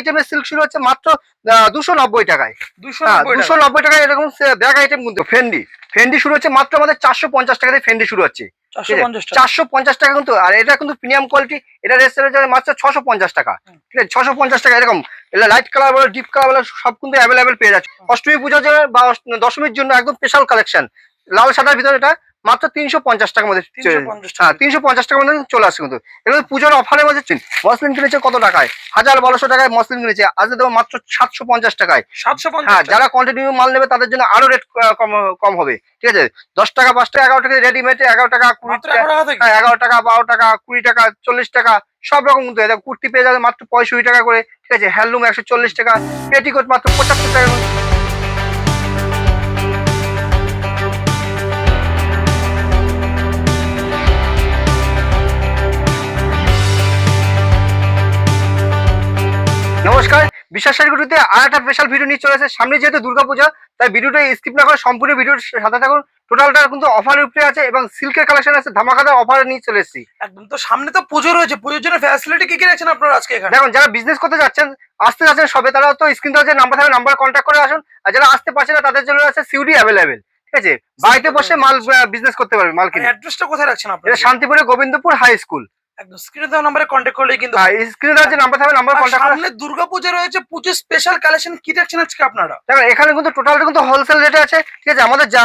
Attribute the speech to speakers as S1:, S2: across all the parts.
S1: আইটেমের সিল্ক শুরু হচ্ছে মাত্র দুশো নব্বই টাকায়।
S2: দুশো
S1: হ্যাঁ
S2: নব্বই
S1: টাকায় এরকম ব্যাগ আইটেম কিন্তু ফেন্ডি ফেন্ডি শুরু হচ্ছে মাত্র আমাদের চারশো পঞ্চাশ টাকা থেকে ফেন্ডি শুরু হচ্ছে।
S2: চারশো পঞ্চাশ টাকা।
S1: কিন্তু আর এটা কিন্তু প্রিমিয়াম কোয়ালিটি এটা রেস্টুরেন্ট মাত্র ছশো পঞ্চাশ টাকা। ঠিক আছে? ছশো পঞ্চাশ টাকা এরকম। এটা লাইট কালার বলো ডিপ কালার বলো সব কিন্তু অ্যাভেলেবেল পেয়ে যাচ্ছে। অষ্টমী পূজার জন্য বা দশমীর জন্য একদম স্পেশাল কালেকশন লাল সাদার ভিতরে এটা মাত্র তিনশো পঞ্চাশ টাকার মধ্যে হ্যাঁ তিনশো পঞ্চাশ টাকার মধ্যে চলে আসছে কিন্তু। এগুলো পুজোর অফারের মধ্যে চিন। মসলিন কিনেছে কত টাকায়? হাজার বারোশো টাকায় মসলিন কিনেছে। আজকে দেবো মাত্র সাতশো পঞ্চাশ টাকায়।
S2: সাতশো
S1: হ্যাঁ যারা কন্টিনিউ মাল নেবে তাদের জন্য আরও রেট কম কম হবে। ঠিক আছে? দশ টাকা পাঁচ টাকা এগারো টাকা রেডিমেড এগারো টাকা কুড়ি টাকা
S2: এগারো টাকা থেকে।
S1: হ্যাঁ এগারো টাকা বারো টাকা কুড়ি টাকা চল্লিশ টাকা সব রকম কিন্তু। কুর্তি পেয়ে যাবে মাত্র পঁয়ষট্টি টাকা করে। ঠিক আছে? হ্যান্ডলুম একশো চল্লিশ টাকা। পেটিকোট মাত্র পঁচাত্তর টাকা বিশ্বাস শাড়িগুলিতে আর একটা স্পেশাল ভিডিও নিয়ে চলে আসে সামনে যেহেতু দুর্গাপূজা তাই ভিডিওটা স্কিপ না করে সম্পূর্ণ ভিডিওর সাথে থাকুন। টোটালটা কিন্তু অফারের উপরে আছে এবং সিল্কের কালেকশন আছে ধামাকাদার অফারে নিয়ে চলে এসেছি।
S2: একদম তো সামনে তো পুজো রয়েছে। পুজোর জন্য ফ্যাসিলিটি কি কি রাখছেন আপনারা আজকে এখানে?
S1: দেখুন যারা বিজনেস করতে যাচ্ছেন আসতে যাচ্ছেন সবে তারা তো স্ক্রিন যে নাম্বার থাকবে নাম্বার কন্ট্যাক্ট করে আসুন। আর যারা আসতে পারছে না তাদের জন্য আছে সিউডি অ্যাভেলেবেল ঠিক আছে? বাড়িতে বসে মাল বিজনেস করতে পারবে মাল কিনে।
S2: অ্যাড্রেসটা কোথায় রাখছেন আপনারা?
S1: শান্তিপুরে গোবিন্দপুর হাই স্কুল
S2: একদম স্ক্রিনে দেওয়া নাম্বারে কন্ট্যাক্ট করলেই কিন্তু
S1: স্ক্রিনে দেওয়া যে নাম্বার থাকবে নাম্বার
S2: আর
S1: কন্ট্যাক্ট করে
S2: সামনে দুর্গাপূজা রয়েছে পুজো স্পেশাল কালেকশন কি আজকে আপনারা?
S1: দেখো এখানে কিন্তু টোটালটা কিন্তু হোলসেল রেটে আছে ঠিক আছে? আমাদের যা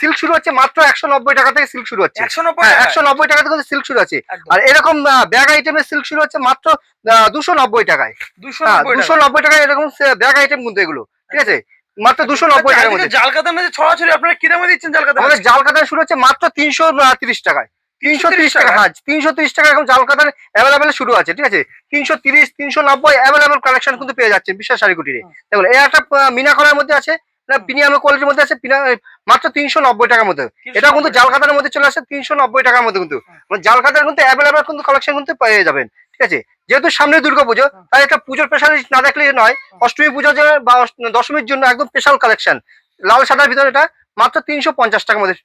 S1: সিল্ক শুরু হচ্ছে মাত্র একশো নব্বই টাকা থেকে সিল্ক শুরু হচ্ছে।
S2: একশো নব্বই
S1: হ্যাঁ
S2: টাকা
S1: থেকে সিল্ক শুরু আছে আর এরকম ব্যাগ আইটেমের সিল্ক শুরু হচ্ছে মাত্র দুশো নব্বই টাকায়।
S2: দুশো
S1: হ্যাঁ
S2: নব্বই
S1: দুশো নব্বই টাকায় এরকম ব্যাগ আইটেম কিন্তু এগুলো ঠিক আছে? মাত্র দুশো নব্বই টাকার মধ্যে।
S2: জাল কাতার মধ্যে ছড়াছড়ি আপনারা কি দামে দিচ্ছেন জাল কাতার
S1: আমাদের জাল কাতার শুরু হচ্ছে মাত্র তিনশো তিরিশ টাকায়। তিনশো তিরিশ টাকা। হ্যাঁ তিনশো তিরিশ টাকা এখন জাল কাতার অ্যাভেলেবেল শুরু আছে ঠিক আছে? তিনশো তিরিশ তিনশো নব্বই অ্যাভেলেবেল কালেকশন কিন্তু পেয়ে শাড়ি কুটিরে। দেখুন এই একটা মিনা করার মধ্যে আছে প্রিমিয়াম কোয়ালিটির মধ্যে আছে মাত্র তিনশো নব্বই টাকার মধ্যে। এটা কিন্তু মধ্যে চলে আসে তিনশো নব্বই টাকার মধ্যে কিন্তু।
S2: হুম।
S1: মানে কিন্তু অ্যাভেলেবেল কিন্তু কালেকশন কিন্তু পেয়ে যাবেন ঠিক আছে? যেহেতু সামনে দুর্গা পুজো তাই একটা পুজোর স্পেশালিস্ট না দেখলে নয় অষ্টমী পুজোর জন্য বা দশমীর জন্য একদম স্পেশাল কালেকশন লাল সাদার ভিতরে এটা মাত্র তিনশো পঞ্চাশ টাকার মধ্যে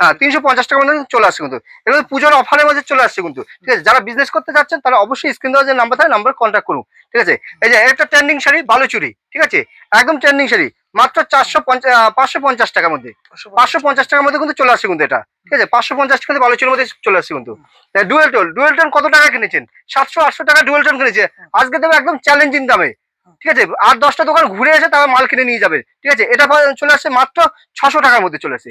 S1: হ্যাঁ তিনশো পঞ্চাশ টাকার মধ্যে চলে আসছে কিন্তু। এগুলো পুজোর অফারের মধ্যে চলে আসছে কিন্তু। ঠিক আছে যারা বিজনেস করতে যাচ্ছেন তারা অবশ্যই স্ক্রিন দেওয়া যে নাম্বার থাকে নাম্বার কন্ট্যাক্ট করুন। ঠিক আছে? এই যে একটা ট্রেন্ডিং শাড়ি ভালো চুরি ঠিক আছে? একদম ট্রেন্ডিং শাড়ি। মাত্র চারশো পঞ্চাশ পাঁচশো পঞ্চাশ টাকার মধ্যে। পাঁচশো পঞ্চাশ। টাকার মধ্যে কিন্তু চলে আসছে কিন্তু এটা। ঠিক আছে? পাঁচশো পঞ্চাশ টাকা ভালো চুরির মধ্যে চলে আসছে কিন্তু। ডুয়েল টোল ডুয়েল টোন কত টাকা কিনেছেন? সাতশো আটশো টাকা ডুয়েল টোন কিনেছে। আজকে দেবে একদম চ্যালেঞ্জিং দামে। ঠিক আছে আর দশটা দোকান ঘুরে এসে তারা মাল কিনে নিয়ে যাবে। ঠিক আছে এটা চলে আসছে মাত্র ছশো টাকার মধ্যে চলে
S2: আসে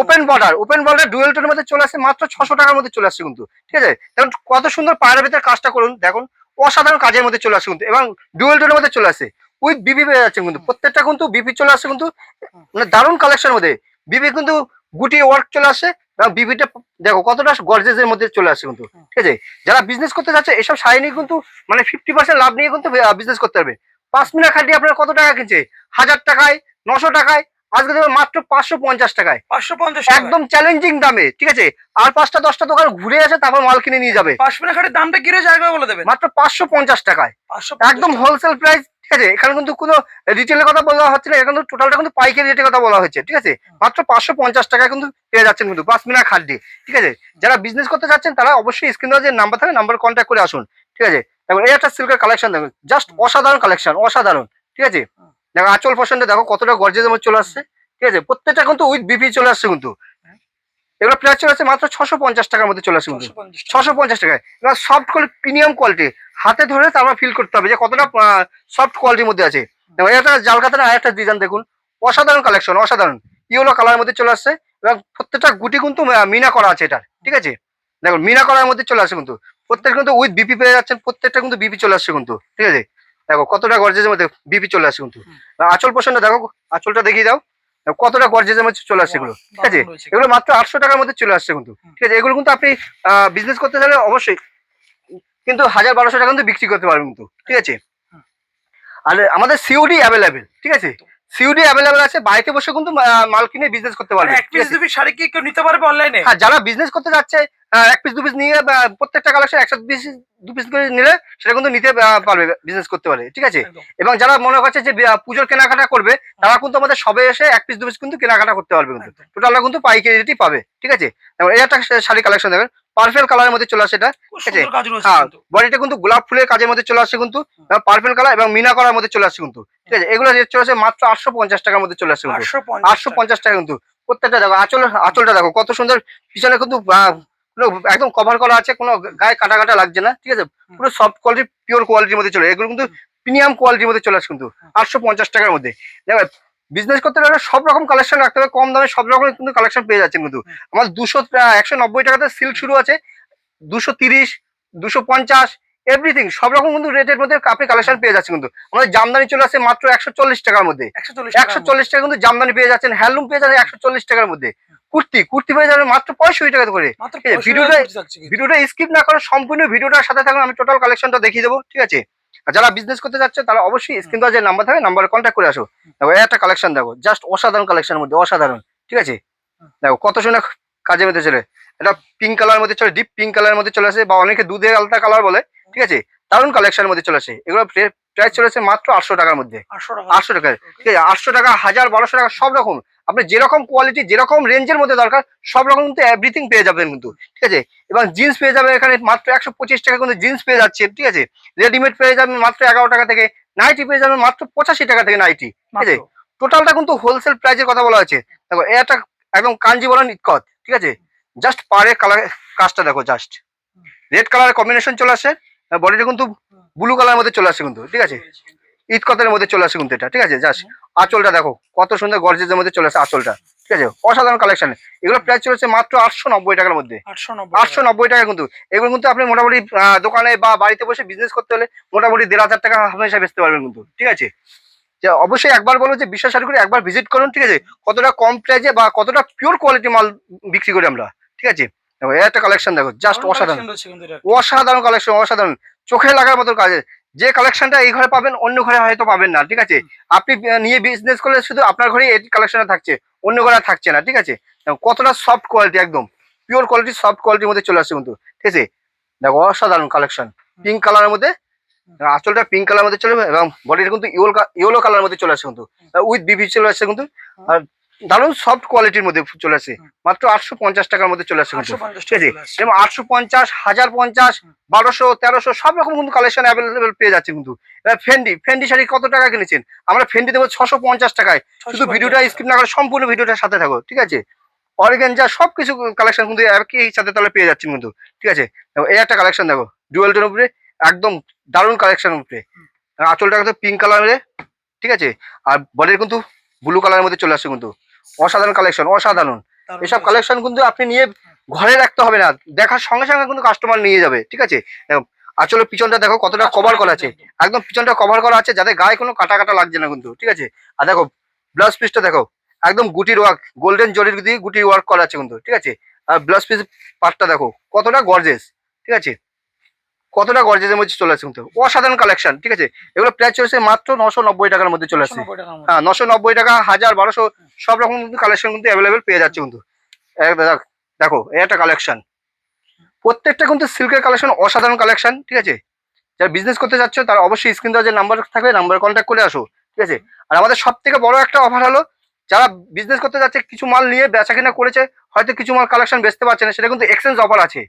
S1: open border open border dual টোনের মধ্যে চলে আসছে মাত্র ছশো টাকার মধ্যে চলে আসছে কিন্তু। ঠিক আছে দেখুন কত সুন্দর পায়ের ভিতরে কাজটা করুন দেখুন অসাধারণ কাজের মধ্যে চলে আসছে কিন্তু এবং ডুয়েল টোনের মধ্যে চলে আসে উইথ বিপি পেয়ে যাচ্ছে কিন্তু প্রত্যেকটা কিন্তু বিপি চলে আসছে কিন্তু মানে দারুণ কালেকশন মধ্যে। বিপি কিন্তু গুটি ওয়ার্ক চলে আসছে এবং বিবিটা দেখো কতটা গর্জেসের মধ্যে চলে আসছে কিন্তু। ঠিক আছে? যারা বিজনেস করতে যাচ্ছে এসব শাড়ি নিয়ে কিন্তু মানে ফিফটি পার্সেন্ট লাভ নিয়ে কিন্তু বিজনেস করতে পারবে। পাঁচ মিনিট খাটিয়ে আপনার কত টাকা কিনছে? হাজার টাকায় নশো টাকায় আজকে দেবে মাত্র পাঁচশো পঞ্চাশ টাকায়।
S2: পাঁচশো পঞ্চাশ
S1: একদম চ্যালেঞ্জিং দামে ঠিক আছে? আর পাঁচটা দশটা দোকান ঘুরে আসে তারপর মাল কিনে নিয়ে যাবে।
S2: পাঁচ মিনিট খাটের দামটা কি রয়েছে বলে দেবেন।
S1: মাত্র পাঁচশো পঞ্চাশ টাকায়।
S2: পাঁচশো
S1: একদম হোলসেল প্রাইস ঠিক আছে? এখানে কিন্তু কোনো রিটেলের কথা বলা হচ্ছে না এখানে টোটালটা কিন্তু পাইকারি রেটের কথা বলা হচ্ছে ঠিক আছে? মাত্র পাঁচশো পঞ্চাশ টাকায় কিন্তু পেয়ে যাচ্ছেন কিন্তু পাঁচ মিনিট খাট দিয়ে ঠিক আছে? যারা বিজনেস করতে চাচ্ছেন তারা অবশ্যই স্ক্রিনে যে নাম্বার থাকে নাম্বার কন্ট্যাক্ট করে আসুন ঠিক আছে? দেখো এই একটা সিল্কের কালেকশন দেখুন জাস্ট অসাধারণ কালেকশন অসাধারণ ঠিক আছে? দেখো আচল পছন্দে দেখো কতটা মধ্যে চলে আসছে ঠিক আছে? প্রত্যেকটা কিন্তু উইথ বিপি চলে আসছে কিন্তু এগুলো প্রাইস চলে আসছে মাত্র ছশো পঞ্চাশ টাকার মধ্যে চলে আসে কিন্তু
S2: ছশো পঞ্চাশ টাকা।
S1: টাকায়। এবার সফট কোয়ালিটি প্রিমিয়াম কোয়ালিটি হাতে ধরে তারপর ফিল করতে হবে যে কতটা সফট কোয়ালিটির মধ্যে আছে। এবং এটা জালকাতার আর একটা ডিজাইন দেখুন। অসাধারণ কালেকশন অসাধারণ। ইয়েলো কালারের মধ্যে চলে আসছে। এবং প্রত্যেকটা গুটি কিন্তু মিনা করা আছে এটার। ঠিক আছে? দেখুন মিনা করার মধ্যে চলে আসে কিন্তু। প্রত্যেক কিন্তু উইথ বিপি পেয়ে যাচ্ছেন প্রত্যেকটা কিন্তু বিপি চলে আসছে কিন্তু। ঠিক আছে? দেখো কতটা গর্জের মধ্যে বিপি চলে আসছে কিন্তু। আঁচল পছন্দ দেখো আঁচলটা দেখিয়ে দাও। কতটা গর্জের মধ্যে চলে আসছে এগুলো? ঠিক আছে? এগুলো মাত্র আটশো টাকার মধ্যে চলে আসছে কিন্তু। ঠিক আছে? এগুলো কিন্তু আপনি বিজনেস করতে চাইলে অবশ্যই কিন্তু হাজার বারোশো টাকা কিন্তু বিক্রি করতে পারবেন কিন্তু। ঠিক আছে? আর আমাদের সিওডি অ্যাভেলেবেল ঠিক আছে? সিউডি অ্যাভেলেবেল আছে বাড়িতে বসে কিন্তু মাল কিনে বিজনেস করতে পারবে।
S2: এক পিস দুই পিস শাড়ি কি কেউ নিতে পারবে অনলাইনে
S1: হ্যাঁ যারা বিজনেস করতে যাচ্ছে এক পিস দু পিস নিয়ে প্রত্যেকটা কালেকশন একশো পিস দু পিস করে নিলে সেটা কিন্তু নিতে পারবে বিজনেস করতে পারে ঠিক আছে? এবং যারা মনে করছে যে পুজোর কেনাকাটা করবে তারা কিন্তু আমাদের সবে এসে এক পিস দু পিস কিন্তু কেনাকাটা করতে পারবে কিন্তু। টোটালটা কিন্তু পাইকারি রেটই পাবে ঠিক আছে? এবং এই একটা শাড়ি কালেকশন দেখবেন পার্পেল কালারের মধ্যে চলে আসে এটা ঠিক আছে?
S2: সুন্দর
S1: হ্যাঁ বডিটা কিন্তু গোলাপ ফুলের কাজের মধ্যে চলে আসে কিন্তু পার্পেল কালার এবং মিনা করার মধ্যে চলে আসে কিন্তু ঠিক আছে? এগুলো রেট চলে আসে মাত্র আটশো পঞ্চাশ টাকার মধ্যে চলে আসে
S2: আটশো
S1: পঞ্চাশ টাকা। কিন্তু। প্রত্যেকটা দেখো আঁচল আঁচলটা দেখো কত সুন্দর। পিছনে কিন্তু একদম কভার করা আছে কোনো গায়ে কাটা কাটা লাগছে না ঠিক আছে? পুরো সফট কোয়ালিটি পিওর কোয়ালিটির মধ্যে চলে এগুলো কিন্তু প্রিমিয়াম কোয়ালিটির মধ্যে চলে আসে কিন্তু আটশো পঞ্চাশ টাকার মধ্যে। দেখো বিজনেস করতে গেলে সব রকম কালেকশন রাখতে হবে কম দামে সব রকম কিন্তু কালেকশন পেয়ে যাচ্ছেন কিন্তু। আমার দুশো একশো নব্বই টাকাতে সিল্ক শুরু আছে দুশো তিরিশ দুশো পঞ্চাশ এভরিথিং সব রকম কিন্তু রেটের মধ্যে আপনি কালেকশন পেয়ে যাচ্ছেন কিন্তু। আমাদের জামদানি চলে আসে মাত্র একশো চল্লিশ টাকার মধ্যে।
S2: একশো চল্লিশ
S1: একশো চল্লিশ টাকা কিন্তু জামদানি পেয়ে যাচ্ছেন হ্যান্ডলুম পেয়ে যাচ্ছেন একশো চল্লিশ টাকার মধ্যে। কুর্তি কুর্তি পেয়ে যাবেন মাত্র পঁয়ষট্টি টাকা করে। ভিডিওটা-। ভিডিওটা স্কিপ না করে সম্পূর্ণ ভিডিওটার সাথে থাকুন আমি টোটাল কালেকশনটা দেখিয়ে দেবো ঠিক আছে? আর যারা বিজনেস করতে যাচ্ছে তারা অবশ্যই স্ক্রিন যে নাম্বার থাকে নাম্বারে কন্ট্যাক্ট করে আসো। দেখো একটা কালেকশন দেখো জাস্ট অসাধারণ কালেকশনের মধ্যে অসাধারণ ঠিক আছে? দেখো কত সুন্দর কাজের মধ্যে চলে। এটা পিঙ্ক কালার মধ্যে চলে ডিপ পিঙ্ক কালারের মধ্যে চলে আসে বা অনেকে দুধের আলতা কালার বলে ঠিক আছে? দারুণ কালেকশনের মধ্যে চলে আসে। এগুলো প্রাইস চলে আসে মাত্র আটশো টাকার মধ্যে।
S2: আটশো টাকা।
S1: ঠিক আছে? আটশো টাকা হাজার বারোশো টাকা সব রকম। আপনি যেরকম কোয়ালিটি যেরকম রেঞ্জের মধ্যে দরকার সব রকম কিন্তু এভরিথিং পেয়ে যাবেন কিন্তু ঠিক আছে? এবং জিন্স পেয়ে যাবেন এখানে মাত্র একশো পঁচিশ টাকা কিন্তু জিন্স পেয়ে যাচ্ছে ঠিক আছে? রেডিমেড পেয়ে যাবেন মাত্র এগারো টাকা থেকে নাইটি পেয়ে যাবেন মাত্র পঁচাশি টাকা থেকে নাইটি ঠিক আছে? টোটালটা কিন্তু হোলসেল প্রাইসের কথা বলা হয়েছে। দেখো এটা একদম কাঞ্জিবরণ ইটকত ঠিক আছে? জাস্ট পারে কালার কাজটা দেখো জাস্ট রেড কালারের কম্বিনেশন চলে আসে বডিটা কিন্তু ব্লু কালারের মধ্যে চলে আসে কিন্তু ঠিক আছে? ইটকতের মধ্যে চলে আসে কিন্তু এটা ঠিক আছে? জাস্ট আঁচলটা দেখো কত সুন্দর গর্জের মধ্যে চলে আসে আঁচলটা ঠিক আছে? অসাধারণ কালেকশন এগুলো প্রাইস চলেছে মাত্র আটশো নব্বই টাকার মধ্যে।
S2: আটশো নব্বই
S1: টাকা। কিন্তু। এগুলো কিন্তু আপনি মোটামুটি দোকানে বা বাড়িতে বসে বিজনেস করতে হলে মোটামুটি দেড় হাজার টাকা হামেশা বেচতে পারবেন কিন্তু ঠিক আছে? যে অবশ্যই একবার বলো যে বিশ্বাস করে একবার ভিজিট করুন ঠিক আছে? কতটা কম প্রাইজে বা কতটা পিওর কোয়ালিটি মাল বিক্রি করি আমরা ঠিক আছে? দেখো একটা কালেকশন দেখো জাস্ট অসাধারণ। অসাধারণ কালেকশন অসাধারণ। চোখে লাগার মতো কাজে যে কালেকশনটা এই ঘরে পাবেন অন্য ঘরে হয়তো পাবেন না ঠিক আছে? আপনি নিয়ে বিজনেস করলে শুধু আপনার ঘরেই এই কালেকশনটা থাকছে অন্য ঘরে থাকছে না ঠিক আছে? কতটা সফট কোয়ালিটি একদম। পিওর কোয়ালিটি সফট কোয়ালিটির মধ্যে চলে আসছে কিন্তু ঠিক আছে? দেখো অসাধারণ কালেকশন পিঙ্ক কালারের মধ্যে আঁচলটা পিঙ্ক কালার মধ্যে চলে এবং বডিটা কিন্তু ইয়েলো ইয়েলো কালার মধ্যে চলে আসছে কিন্তু। উইথ বিবি চলে আসছে কিন্তু। আর দারুণ সফট কোয়ালিটির মধ্যে চলে আসছে মাত্র আটশো পঞ্চাশ টাকার মধ্যে চলে আসছে কিন্তু। ঠিক আছে। যেমন আটশো পঞ্চাশ হাজার পঞ্চাশ বারোশো তেরোশো সব রকম কিন্তু কালেকশন অ্যাভেলেবেল পেয়ে যাচ্ছে কিন্তু। এবার ফেন্ডি ফেন্ডি শাড়ি কত টাকা কিনেছেন? আমরা ফেন্ডি দেবো ছশো পঞ্চাশ টাকায়। শুধু ভিডিওটা স্ক্রিন না করে সম্পূর্ণ ভিডিওটার সাথে থাকো ঠিক আছে? অর্গেনজা সব কিছু কালেকশন কিন্তু একই সাথে তাহলে পেয়ে যাচ্ছেন কিন্তু ঠিক আছে? এই একটা কালেকশন দেখো ডুয়েলটার উপরে একদম দারুণ কালেকশন উপরে। আঁচলটা কিন্তু পিঙ্ক কালারের ঠিক আছে? আর বডির কিন্তু ব্লু কালারের মধ্যে চলে আসছে কিন্তু। অসাধারণ কালেকশন অসাধারণ। এসব কালেকশন কিন্তু আপনি নিয়ে ঘরে রাখতে হবে না দেখার সঙ্গে সঙ্গে কিন্তু কাস্টমার নিয়ে যাবে ঠিক আছে? আসলে পিছনটা দেখো কতটা কভার করা আছে। একদম পিছনটা কভার করা আছে যাতে গায়ে কোনো কাটা কাটা লাগছে না কিন্তু ঠিক আছে? আর দেখো ব্লাউজ পিসটা দেখো একদম গুটির ওয়ার্ক গোল্ডেন জরির দিয়ে গুটির ওয়ার্ক করা আছে কিন্তু ঠিক আছে? আর ব্লাউজ পিস পার্টটা দেখো কতটা গর্জেস ঠিক আছে? কতটা গর্জেসের মধ্যে চলে আসছে কিন্তু? অসাধারণ কালেকশন ঠিক আছে? এগুলো প্রাইস চলেছে মাত্র নশো নব্বই টাকার মধ্যে চলে আসছে।
S2: 190 টাকার মধ্যে।
S1: হ্যাঁ নশো নব্বই টাকা হাজার বারোশো সব রকম কিন্তু কালেকশন কিন্তু অ্যাভেলেবেল পেয়ে যাচ্ছে কিন্তু। দেখ- দেখো এই একটা কালেকশন প্রত্যেকটা কিন্তু সিল্কের কালেকশন অসাধারণ কালেকশন ঠিক আছে? যারা বিজনেস করতে যাচ্ছ তারা অবশ্যই স্ক্রিন দেওয়া যে নাম্বার থাকবে নাম্বার কন্ট্যাক্ট করে আসো ঠিক আছে? আর আমাদের সব থেকে বড় একটা অফার হলো যারা বিজনেস করতে যাচ্ছে কিছু মাল নিয়ে বেচা কিনা করেছে হয়তো কিছু মাল কালেকশন বেচতে পারছে না সেটা কিন্তু এক্সচেঞ্জ অফার আছে।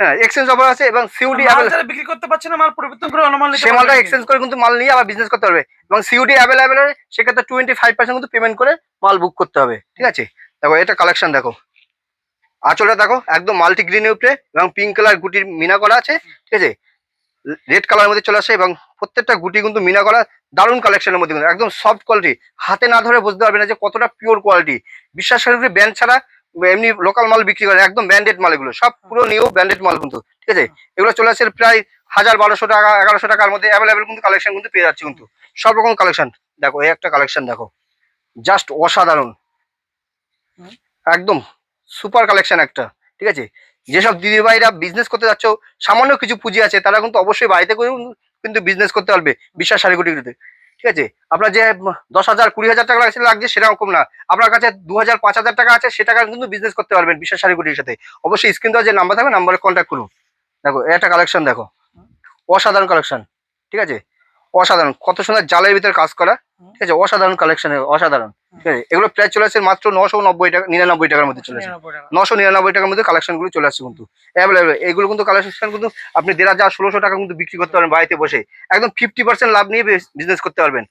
S1: হ্যাঁ এক্সচেঞ্জ অফার আছে এবং সিউডি
S2: মাল যারা বিক্রি করতে পারছে না মাল পরিবর্তন করে অন্য মাল নিতে
S1: সে মালটা এক্সচেঞ্জ করে কিন্তু মাল নিয়ে আবার বিজনেস করতে পারবে। এবং সিউডি অ্যাভেলেবেল সেক্ষেত্রে টোয়েন্টি ফাইভ পার্সেন্ট কিন্তু পেমেন্ট করে মাল বুক করতে হবে ঠিক আছে? দেখো এটা কালেকশন দেখো। আঁচলটা দেখো একদম মাল্টি গ্রিনের উপরে এবং পিঙ্ক কালার গুটির মিনা করা আছে ঠিক আছে? রেড কালারের মধ্যে চলে আসে এবং প্রত্যেকটা গুটি কিন্তু মিনা করা দারুণ কালেকশনের মধ্যে কিন্তু একদম সফট কোয়ালিটি হাতে না ধরে বুঝতে পারবে না যে কতটা পিওর কোয়ালিটি বিশ্বাস করে ব্যান্ড ছাড়া এমনি লোকাল মাল বিক্রি করে একদম ব্যান্ডেড মাল এগুলো সব পুরো নিউ ব্যান্ডেড মাল কিন্তু ঠিক আছে? এগুলো চলে আসছে প্রায় হাজার বারোশো টাকা এগারোশো টাকার মধ্যে অ্যাভেলেবেল কিন্তু কালেকশন কিন্তু পেয়ে যাচ্ছে কিন্তু। সব রকম কালেকশন দেখো এই একটা কালেকশন দেখো। জাস্ট অসাধারণ। একদম সুপার কালেকশন একটা ঠিক আছে? যেসব দিদিভাইরা বিজনেস করতে যাচ্ছ সামান্য কিছু পুঁজি আছে তারা কিন্তু অবশ্যই বাড়িতে করেও কিন্তু বিজনেস করতে পারবে বিশ্বাস শাড়িগুটিতে ঠিক আছে? আপনার যে দশ হাজার, কুড়ি হাজার টাকা লাগছে লাগছে সেরকম না। আপনার কাছে দু হাজার, পাঁচ হাজার টাকা আছে সে টাকা কিন্তু বিজনেস করতে পারবেন বিশ্বাস কুড়ির সাথে। অবশ্যই স্ক্রিন দেওয়া যে নাম্বার থাকবে নাম্বারে কন্ট্যাক্ট করুন। দেখো, একটা কালেকশন দেখো। অসাধারণ কালেকশন ঠিক আছে? অসাধারণ, কত সুন্দর জালের ভিতরে কাজ করা। ঠিক আছে অসাধারণ কালেকশন অসাধারণ। ঠিক আছে এগুলো প্রায় চলে আসছে মাত্র নশো নব্বই টাকা নিরানব্বই টাকার মধ্যে চলে আসছে।
S2: টাকা।
S1: নশো নিরানব্বই টাকার মধ্যে কালেকশনগুলো চলে আসছে কিন্তু। অ্যাভেলেবেল এগুলো কিন্তু কালেকশন কিন্তু আপনি দেড় হাজার ষোলোশো টাকা কিন্তু বিক্রি করতে পারবেন বাড়িতে বসে। একদম ফিফটি পার্সেন্ট লাভ নিয়ে বিজনেস করতে পারবেন।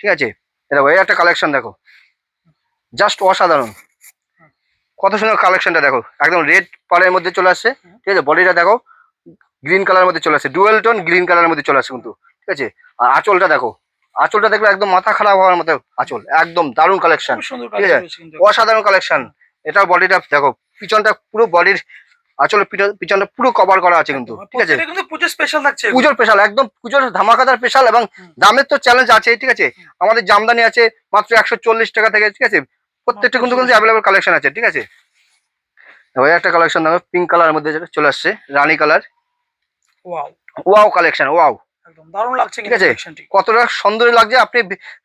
S1: ঠিক আছে? দেখো এই একটা কালেকশন দেখো। জাস্ট অসাধারণ। কত সুন্দর কালেকশনটা দেখো। একদম রেড পাড়ের মধ্যে চলে আসছে। ঠিক আছে বডিটা দেখো গ্রিন কালার মধ্যে চলে আসছে। ডুয়েল টোন গ্রিন কালারের মধ্যে চলে আসছে কিন্তু। ঠিক আছে? আর আঁচলটা দেখো। আঁচলটা দেখলে একদম মাথা খারাপ হওয়ার মতো আঁচল একদম দারুণ কালেকশন
S2: সুন্দর
S1: ঠিক আছে? অসাধারণ কালেকশন এটা বডিটা দেখো পিছনটা পুরো বডির আসলে পিছনটা পুরো কভার করা আছে কিন্তু ঠিক আছে?
S2: কিন্তু পুজো স্পেশাল থাকছে।
S1: পুজোর স্পেশাল একদম পুজোর ধামাকাদার স্পেশাল এবং দামের তো চ্যালেঞ্জ আছে ঠিক আছে? আমাদের জামদানি আছে মাত্র একশো চল্লিশ টাকা থেকে ঠিক আছে? প্রত্যেকটা কিন্তু কিন্তু অ্যাভেলেবল কালেকশন আছে ঠিক আছে? একটা কালেকশন দেখো পিঙ্ক কালারের মধ্যে চলে আসছে রানী colour
S2: wow
S1: wow collection wow
S2: একদম দারুণ লাগছে
S1: ঠিক আছে? কতটা সুন্দর লাগছে আপনি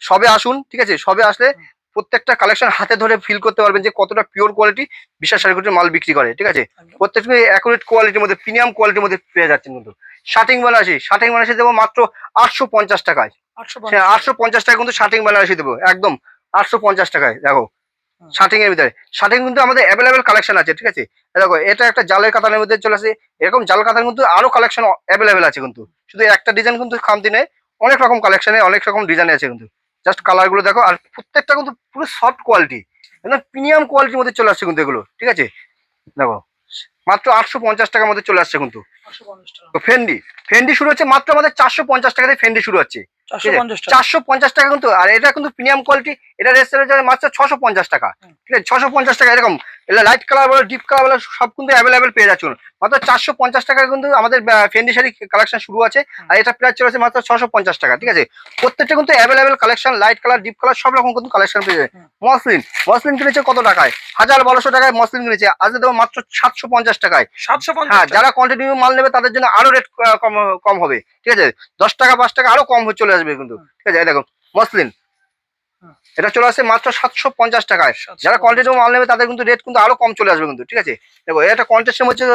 S1: সবে আসুন ঠিক আছে? সবে আসলে প্রত্যেকটা কালেকশন হাতে ধরে ফিল করতে পারবেন যে কতটা পিওর কোয়ালিটি বিশাল সার্কিটের মাল বিক্রি করে ঠিক আছে? প্রত্যেকটা অ্যাকুরেট কোয়ালিটির মধ্যে প্রিমিয়াম কোয়ালিটির মধ্যে পেয়ে যাচ্ছেন কিন্তু। শার্টিং বেনারসি শার্টিং বেনারসি দেবো মাত্র আটশো পঞ্চাশ টাকায়।
S2: আটশো
S1: হ্যাঁ আটশো পঞ্চাশ টাকা কিন্তু শার্টিং বেনারসি দেবো একদম আটশো পঞ্চাশ টাকায় দেখো। শার্টিং এর ভিতরে। শার্টিং কিন্তু আমাদের অ্যাভেলেবেল কালেকশন আছে ঠিক আছে? দেখো এটা একটা জালের কাতানের মধ্যে চলে আসে। এরকম জাল কাতার কিন্তু আরও কালেকশন অ্যাভেলেবেল আছে কিন্তু। শুধু একটা ডিজাইন কিন্তু খামতি নেই অনেক রকম কালেকশনে অনেক রকম ডিজাইন আছে কিন্তু। জাস্ট কালারগুলো দেখো আর প্রত্যেকটা কিন্তু পুরো সফট কোয়ালিটি একদম প্রিমিয়াম কোয়ালিটির মধ্যে চলে আসছে কিন্তু এগুলো ঠিক আছে? দেখো মাত্র আটশো পঞ্চাশ টাকার মধ্যে চলে আসছে কিন্তু। ফেন্ডি ফেন্ডি শুরু হচ্ছে মাত্র আমাদের চারশো পঞ্চাশ টাকা দিয়ে ফেন্ডি শুরু হচ্ছে।
S2: চারশো পঞ্চাশ টাকা।
S1: কিন্তু আর এটা কিন্তু প্রিমিয়াম কোয়ালিটি এটা রেস্টুরেন্ট যাবে মাত্র ছশো পঞ্চাশ টাকা। ঠিক আছে? ছশো পঞ্চাশ টাকা এরকম। এটা লাইট কালার বলো ডিপ কালার বলো সব কিন্তু অ্যাভেলেবেল পেয়ে যাচ্ছে। মাত্র চারশো পঞ্চাশ টাকা কিন্তু আমাদের ফেন্ডি শাড়ি কালেকশন শুরু আছে। আর এটা প্রাইস চলেছে মাত্র ছশো পঞ্চাশ টাকা ঠিক আছে? প্রত্যেকটা কিন্তু available collection light colour deep colour সব রকম কিন্তু কালেকশন পেয়ে যাবে।
S2: হুম।
S1: মসলিন মসলিন কিনেছে কত টাকায়? হাজার বারোশো টাকায় মসলিন কিনেছে। আজকে দেবো মাত্র সাতশো পঞ্চাশ টাকায়।
S2: সাতশো
S1: হ্যাঁ যারা কন্টিনিউ মাল নেবে তাদের জন্য আরও রেট কম কম হবে ঠিক আছে? দশ টাকা পাঁচ টাকা আরও কম হয়ে চলে আসবে কিন্তু ঠিক আছে? দেখো মসলিন। এটা চলে আসছে মাত্র সাতশো পঞ্চাশ টাকায়। যারা কন্টিনিউ মাল নেবে তাদের কিন্তু রেট কিন্তু আরও কম চলে আসবে কিন্তু ঠিক আছে? দেখো একটা কন্টেস্টের মধ্যে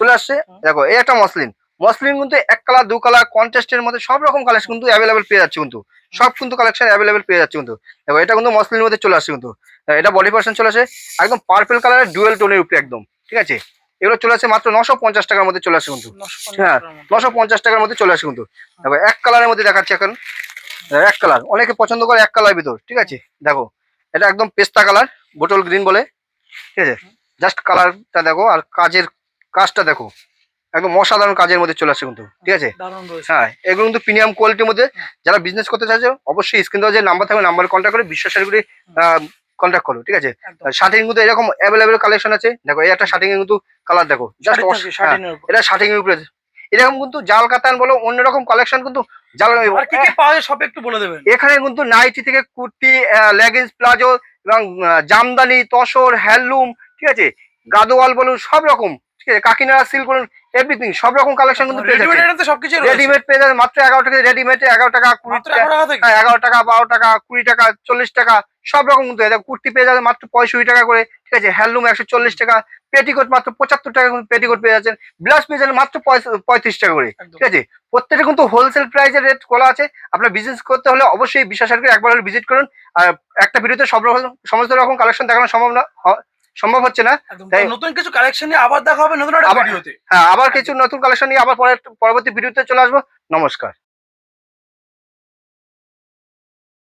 S1: চলে আসছে। দেখো এই একটা মসলিন। মসলিন কিন্তু এক কালার দু কালার কন্টেস্টের মধ্যে সব রকম কালেকশন কিন্তু অ্যাভেলেবেল পেয়ে যাচ্ছে কিন্তু। সব কিন্তু কালেকশন অ্যাভেলেবেল পেয়ে যাচ্ছে কিন্তু। দেখো এটা কিন্তু মসলিনের মধ্যে চলে আসছে কিন্তু। এটা বডি পার্সেন্ট চলে আসে একদম পার্পেল কালারের ডুয়েল টোনের উপরে একদম ঠিক আছে? এগুলো চলে আসে মাত্র নশো পঞ্চাশ টাকার মধ্যে চলে আসে কিন্তু। হ্যাঁ। নশো পঞ্চাশ টাকার মধ্যে চলে আসে কিন্তু। দেখো এক কালারের মধ্যে দেখাচ্ছে এখন। এক কালার অনেকে পছন্দ করে এক কালার ভিতর ঠিক আছে? দেখো এটা একদম পেস্তা কালার বোটল গ্রিন বলে ঠিক আছে? জাস্ট কালারটা দেখো আর কাজের কাজটা দেখো। একদম অসাধারণ কাজের মধ্যে চলে আসে কিন্তু ঠিক আছে? হ্যাঁ এগুলো কিন্তু প্রিমিয়াম কোয়ালিটির মধ্যে যারা বিজনেস করতে চাইছে অবশ্যই স্ক্রিন দেওয়া যে নাম্বার থাকবে নাম্বার কন্ট্যাক্ট করে বিশ্বাসের করে কন্ট্যাক্ট করো ঠিক আছে? শার্টিং কিন্তু এরকম অ্যাভেলেবেল কালেকশন আছে। দেখো এই একটা শার্টিং এর কিন্তু কালার দেখো। জাস্ট
S2: উপর।
S1: এটা শার্টিং এর উপরে এরকম কিন্তু জাল কাতান বলো অন্যরকম কালেকশন কিন্তু জাল
S2: আর কি কি পাওয়া যায় সব একটু বলে দেবেন।
S1: এখানে কিন্তু নাইটি থেকে কুর্তি লেগিংস প্লাজো এবং জামদানি তসর হ্যান্ডলুম ঠিক আছে? গাদোয়াল বলুন সব রকম ঠিক আছে? কাকিনাড়া সিল বলুন এভরিথিং সব রকম কালেকশন কিন্তু পেয়ে
S2: রয়েছে।
S1: রেডিমেড পেয়ে যাবেন মাত্র এগারো টাকা রেডিমেড এগারো টাকা কুড়ি টাকা
S2: এগারো টাকা থেকে?
S1: হ্যাঁ এগারো টাকা বারো টাকা কুড়ি টাকা চল্লিশ টাকা সব রকম কিন্তু কুর্তি পেয়ে যাবেন মাত্র পঁয়ষট্টি টাকা করে ঠিক আছে? হ্যান্ডলুম একশো চল্লিশ টাকা পেটিকোট মাত্র পঁচাত্তর টাকা কিন্তু পেটিকোট পেয়ে যাচ্ছেন। ব্লাউজ পেয়ে যাবেন মাত্র পঁয়ত্রিশ টাকা করে ঠিক আছে? প্রত্যেকটা কিন্তু হোলসেল প্রাইসের রেট খোলা আছে। আপনার বিজনেস করতে হলে অবশ্যই বিশ্বাস করে একবার হলে ভিজিট করুন। আর একটা ভিডিওতে সব রকম সমস্ত রকম কালেকশন দেখানো সম্ভব না সম্ভব হচ্ছে না। তাই-
S2: নতুন কিছু কালেকশন নিয়ে আবার দেখা হবে নতুন একটা ভিডিওতে
S1: হ্যাঁ আবার কিছু নতুন কালেকশন নিয়ে আবার পরে পরবর্তী ভিডিওতে চলে আসব। নমস্কার।